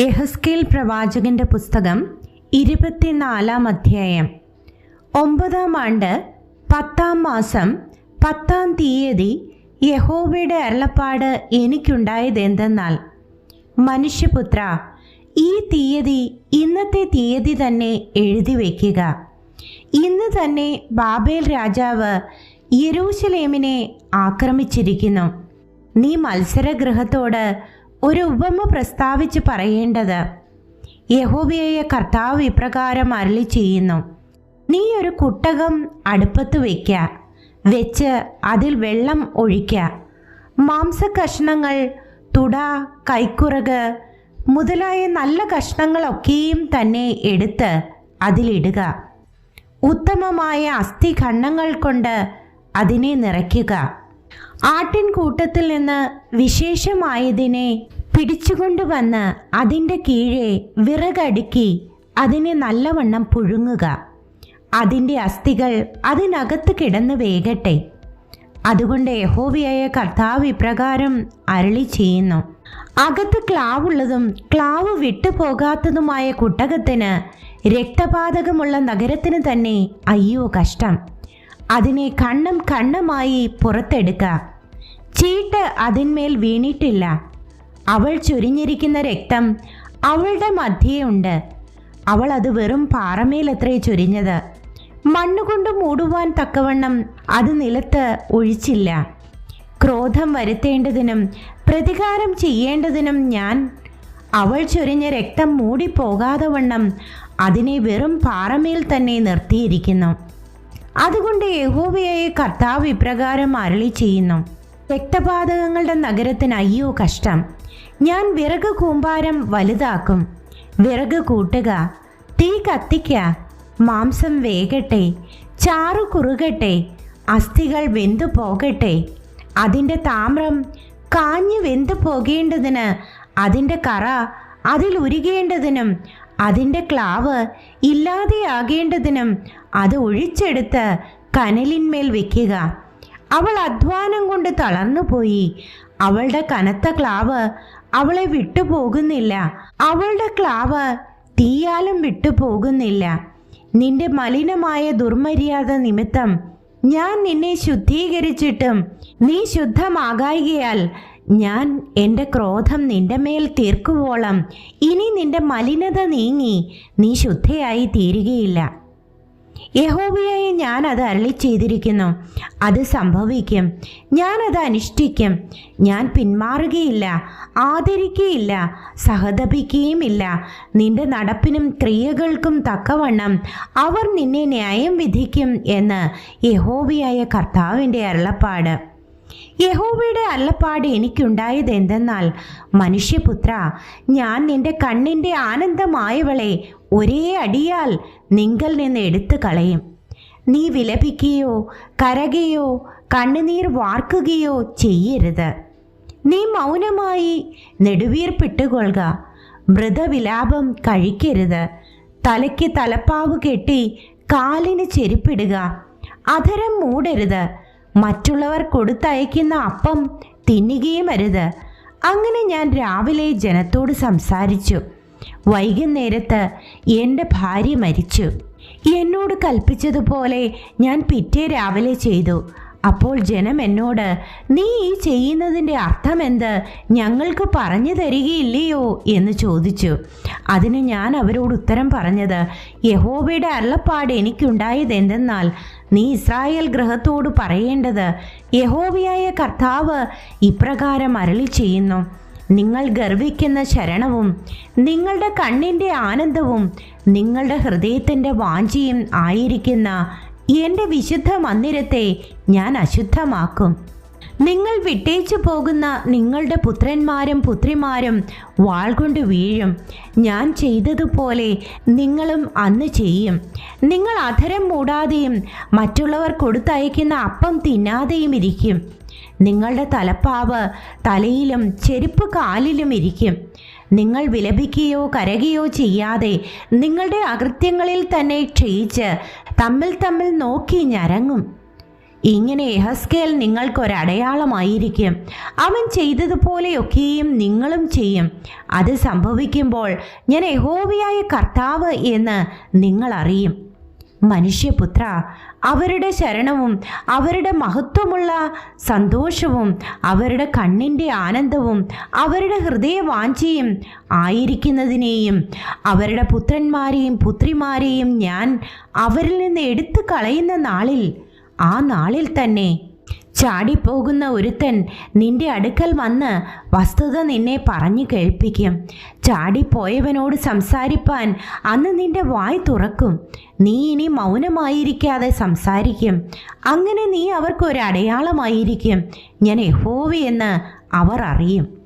യഹസ്കേൽ പ്രവാചകന്റെ പുസ്തകം ഇരുപത്തിനാലാം അധ്യായം. ഒമ്പതാം ആണ്ട് പത്താം മാസം പത്താം തീയതി യഹോവയുടെ അരുളപ്പാട് എനിക്കുണ്ടായതെന്തെന്നാൽ മനുഷ്യപുത്ര ഈ തീയതി ഇന്നത്തെ തീയതി തന്നെ എഴുതി വയ്ക്കുക. ഇന്ന് തന്നെ ബാബേൽ രാജാവ് യെരൂശലേമിനെ ആക്രമിച്ചിരിക്കുന്നു. നീ മത്സരഗൃഹത്തോട് ഒരു ഉപമ പ്രസ്താവിച്ച് പറയേണ്ടത് യഹോബിയായ കർത്താവ് ഇപ്രകാരം അരളി ചെയ്യുന്നു. നീ ഒരു കുട്ടകം അടുപ്പത്ത് വയ്ക്ക വെച്ച് അതിൽ വെള്ളം ഒഴിക്ക. മാംസ കഷ്ണങ്ങൾ തുട കൈക്കുറക് മുതലായ നല്ല കഷ്ണങ്ങളൊക്കെയും തന്നെ എടുത്ത് അതിലിടുക ഉത്തമമായ അസ്ഥി അസ്ഥിഖണ്ഡങ്ങൾ കൊണ്ട് അതിനെ നിറയ്ക്കുക. ആട്ടിൻകൂട്ടത്തിൽ നിന്ന് വിശേഷമായതിനെ പിടിച്ചുകൊണ്ടുവന്ന് അതിന്റെ കീഴെ വിറകടുക്കി അതിനെ നല്ലവണ്ണം പുഴുങ്ങുക. അതിന്റെ അസ്ഥികൾ അതിനകത്ത് കിടന്ന് വേകട്ടെ. അതുകൊണ്ട് യഹോവയായ കർത്താവ് ഇപ്രകാരം അരളി ചെയ്യുന്നു. അകത്ത് ക്ലാവുള്ളതും ക്ലാവ് വിട്ടുപോകാത്തതുമായ കുട്ടകത്തിന് രക്തപാതകമുള്ള നഗരത്തിന് തന്നെ അയ്യോ കഷ്ടം. അതിനെ കണ്ണം കണ്ണമായി പുറത്തെടുക്കാം. ചീട്ട് അതിന്മേൽ വീണിട്ടില്ല. അവൾ ചൊരിഞ്ഞിരിക്കുന്ന രക്തം അവളുടെ മധ്യയുണ്ട് അവൾ അത് വെറും പാറമേലത്രേ ചൊരിഞ്ഞത്. മണ്ണുകൊണ്ട് മൂടുവാൻ തക്കവണ്ണം അത് നിലത്ത് ഒഴിച്ചില്ല. ക്രോധം വരുത്തേണ്ടതിനും പ്രതികാരം ചെയ്യേണ്ടതിനും ഞാൻ അവൾ ചൊരിഞ്ഞ രക്തം മൂടിപ്പോകാതെ വണ്ണം അതിനെ വെറും പാറമേൽ തന്നെ നിർത്തിയിരിക്കുന്നു. അതുകൊണ്ട് യഹോവയായ കർത്താവ് ഇപ്രകാരം അരളി ചെയ്യുന്നു. രക്തപാതകങ്ങളുടെ നഗരത്തിന് അയ്യോ കഷ്ടം. ഞാൻ വിറക് കൂമ്പാരം വലുതാക്കും. വിറക് കൂട്ടുക. തീ കത്തിക്ക. മാംസം വേകട്ടെ. ചാറു കുറുകട്ടെ. അസ്ഥികൾ വെന്തു പോകട്ടെ. അതിന്റെ താമ്രം കാഞ്ഞു വെന്തു പോകേണ്ടതിന് അതിന്റെ കറ അതിൽ ഉരുകേണ്ടതിനും അതിന്റെ ക്ലാവ് ഇല്ലാതെയാകേണ്ടതിനും അത് ഒഴിച്ചെടുത്ത് കനലിന്മേൽ വെക്കുക. അവൾ അധ്വാനം കൊണ്ട് തളർന്നുപോയി. അവളുടെ കനത്ത ക്ലാവ് അവളെ വിട്ടുപോകുന്നില്ല. അവളുടെ ക്ലാവ് തീയാലും വിട്ടുപോകുന്നില്ല. നിന്റെ മലിനമായ ദുർമര്യാദ നിമിത്തം ഞാൻ നിന്നെ ശുദ്ധീകരിച്ചിട്ടും നീ ശുദ്ധമാകായികയാൽ ഞാൻ എന്റെ ക്രോധം നിന്റെ മേൽ തീർക്കുവോളം. ഇനി നിന്റെ മലിനത നീങ്ങി. നീ ശുദ്ധയായി തീരുകയില്ല. യഹോബിയായി ഞാൻ അത് അരളി ചെയ്തിരിക്കുന്നു അത് സംഭവിക്കും. ഞാൻ അത് അനുഷ്ഠിക്കും. ഞാൻ പിന്മാറുകയില്ല. ആദരിക്കുകയില്ല സഹതപിക്കുകയുമില്ല നിന്റെ നടപ്പിനും ക്രിയകൾക്കും തക്കവണ്ണം അവർ നിന്നെ ന്യായം വിധിക്കും എന്ന് യഹോബിയായ കർത്താവിന്റെ അരുളപ്പാട്. യഹോവയുടെ അല്ലപ്പാട് എനിക്കുണ്ടായത് എന്തെന്നാൽ മനുഷ്യപുത്ര ഞാൻ നിന്റെ കണ്ണിന്റെ ആനന്ദമായവളെ ഒരേ അടിയാൽ നിങ്കൽ നിന്ന് എടുത്തു കളയും. നീ വിലപിക്കുകയോ കരകയോ കണ്ണുനീർ വാർക്കുകയോ ചെയ്യരുത്. നീ മൗനമായി നെടുവീർപ്പിട്ടുകൊള്ളുക മൃതവിലാപം കഴിക്കരുത്. തലയ്ക്ക് തലപ്പാവ് കെട്ടി കാലിന് ചെരുപ്പിടുക. അധരം മൂടരുത്. മറ്റുള്ളവർ കൊടുത്തയക്കുന്ന അപ്പം തിന്നുകയും അരുത്. അങ്ങനെ ഞാൻ രാവിലെ ജനത്തോട് സംസാരിച്ചു. വൈകുന്നേരത്ത് എന്റെ ഭാര്യ മരിച്ചു. എന്നോട് കൽപ്പിച്ചതുപോലെ ഞാൻ പിറ്റേ രാവിലെ ചെയ്തു. അപ്പോൾ ജനം എന്നോട് നീ ഈ ചെയ്യുന്നതിന്റെ അർത്ഥമെന്ത്? ഞങ്ങൾക്ക് പറഞ്ഞു തരികയില്ലയോ? എന്ന് ചോദിച്ചു. അതിന് ഞാൻ അവരോട് ഉത്തരം പറഞ്ഞത് യഹോബയുടെ അരുളപ്പാട് എനിക്കുണ്ടായത് എന്തെന്നാൽ നീ ഇസ്രായേൽ ഗ്രഹത്തോട് പറയേണ്ടത് യഹോവയായ കർത്താവ് ഇപ്രകാരം അരളി ചെയ്യുന്നു നിങ്ങൾ ഗർവിക്കുന്ന ശരണവും നിങ്ങളുടെ കണ്ണിന്റെ ആനന്ദവും നിങ്ങളുടെ ഹൃദയത്തിന്റെ വാഞ്ചിയും ആയിരിക്കുന്ന എന്റെ വിശുദ്ധ മന്ദിരത്തെ ഞാൻ അശുദ്ധമാക്കും. നിങ്ങൾ വിട്ടേച്ചു പോകുന്ന നിങ്ങളുടെ പുത്രന്മാരും പുത്രിമാരും വാൾ കൊണ്ട് വീഴും. ഞാൻ ചെയ്തതുപോലെ നിങ്ങളും അന്ന് ചെയ്യും. നിങ്ങൾ അധരം മൂടാതെയും മറ്റുള്ളവർ കൊടുത്തയക്കുന്ന അപ്പം തിന്നാതെയും ഇരിക്കും. നിങ്ങളുടെ തലപ്പാവ് തലയിലും ചെരുപ്പ് കാലിലും ഇരിക്കും. നിങ്ങൾ വിലപിക്കുകയോ കരകുകയോ ചെയ്യാതെ നിങ്ങളുടെ അകൃത്യങ്ങളിൽ തന്നെ ക്ഷയിച്ച് തമ്മിൽ തമ്മിൽ നോക്കി ഞരങ്ങും. ഇങ്ങനെ എഹസ്കേൽ നിങ്ങൾക്കൊരടയാളമായിരിക്കും. അവൻ ചെയ്തതുപോലെയൊക്കെയും നിങ്ങളും ചെയ്യും. അത് സംഭവിക്കുമ്പോൾ ഞാൻ യഹോവയായ കർത്താവ് എന്ന് നിങ്ങൾ അറിയും മനുഷ്യപുത്ര അവരുടെ ശരണവും അവരുടെ മഹത്വമുള്ള സന്തോഷവും അവരുടെ കണ്ണിന്റെ ആനന്ദവും അവരുടെ ഹൃദയവാഞ്ചയും ആയിരിക്കുന്നതിനെയും അവരുടെ പുത്രന്മാരെയും പുത്രിമാരെയും ഞാൻ അവരിൽ നിന്ന് എടുത്തു കളയുന്ന നാളിൽ ആ നാളിൽ തന്നെ ചാടിപ്പോകുന്ന ഒരുത്തൻ നിന്റെ അടുക്കൽ വന്ന് വസ്തുത നിന്നെ പറഞ്ഞു കേൾപ്പിക്കും. ചാടിപ്പോയവനോട് സംസാരിപ്പാൻ അന്ന് നിന്റെ വായ് തുറക്കും. നീ ഇനി മൗനമായിരിക്കാതെ സംസാരിക്കും. അങ്ങനെ നീ അവർക്കൊരടയാളമായിരിക്കും ഞാൻ യഹോവയെന്ന് അവർ അറിയും.